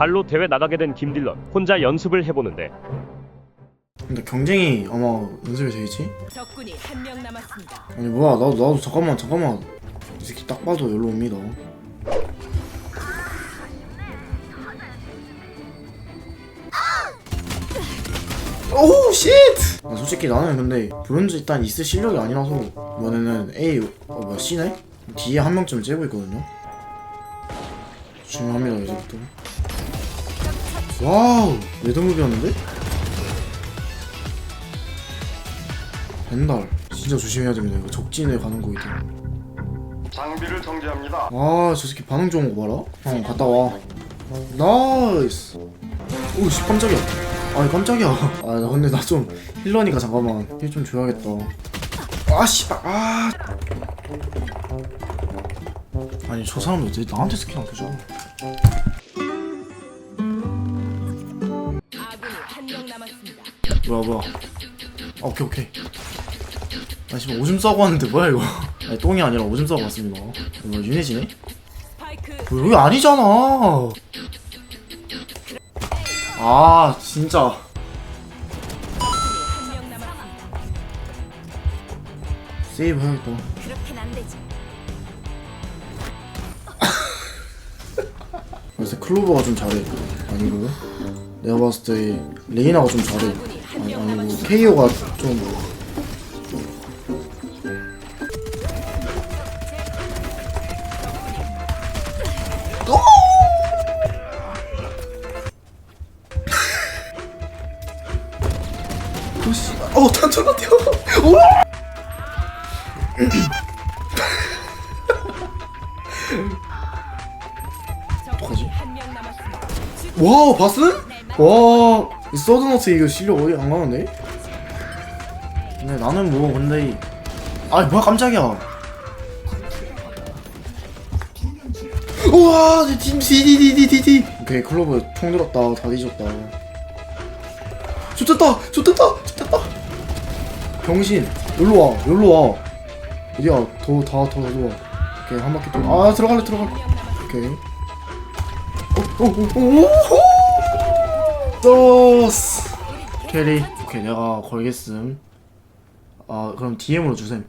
발로 대회 나가게 된 김딜런 혼자 연습을 해보는데 근데 경쟁이 아마 연습이 되겠지? 적군이 한 명 남았습니다. 아니 뭐야 나도 나도 잠깐만 잠깐만 이 새끼 딱 봐도 여기로 옵니다 오우 쉣! 아, 솔직히 나는 근데 브론즈 일단 있을 실력이 아니라서 이번에는 A 어 뭐야 C네? D에 한 명쯤 째고 있거든요 중요합니다 이제부터 와우 레드무비였는데? 벤달 진짜 조심해야 됩니다 이거 적진에 가는 거이다 장비를 정지합니다. 아, 저 새끼 반응 좋은 거 봐라. 형, 갔다 와. 나이스. 오씨, 깜짝이야. 아니, 깜짝이야. 아, 나 근데 나 좀 힐러니까 잠깐만. 힐 좀 줘야겠다. 아, 씨발. 아. 아니, 저 사람들 왜 나한테 스킬 안 켜줘? 뭐야, 뭐야. 아, 오케이, 오케이. 나 지금 오줌 싸고 왔는데 뭐야, 이거. 아니, 똥이 아니라 오줌 싸고 왔습니다. 이거 유네지네? 뭐 여기 아니잖아. 아 진짜. 세이브 해야겠다. 요새 클로버가 좀 잘해. 아니고 내가 봤을 때 레이나가 좀 잘해. 아니. KO가 좀. 어 단천 같아요. 오! 적군이 한명 남았습니다. 와 봤음? 와, 이 서든어스 이거 실력 어디 안 가는데? 근데 나는 뭐 근데 이... 아 뭐야 깜짝이야. 우와 팀 CDDDDD 오케이 클로버 총 들었다. 다 뒤졌다. 좋됐다 좋됐다 좋됐다. 병신 여기로 와 여기로 와. 어디야? 더, 더, 와. 오케이 한 바퀴 또아 들어갈래 들어갈래. 오케이 소스 캐리 오케이 내가 걸겠음. 아 그럼 DM으로 주셈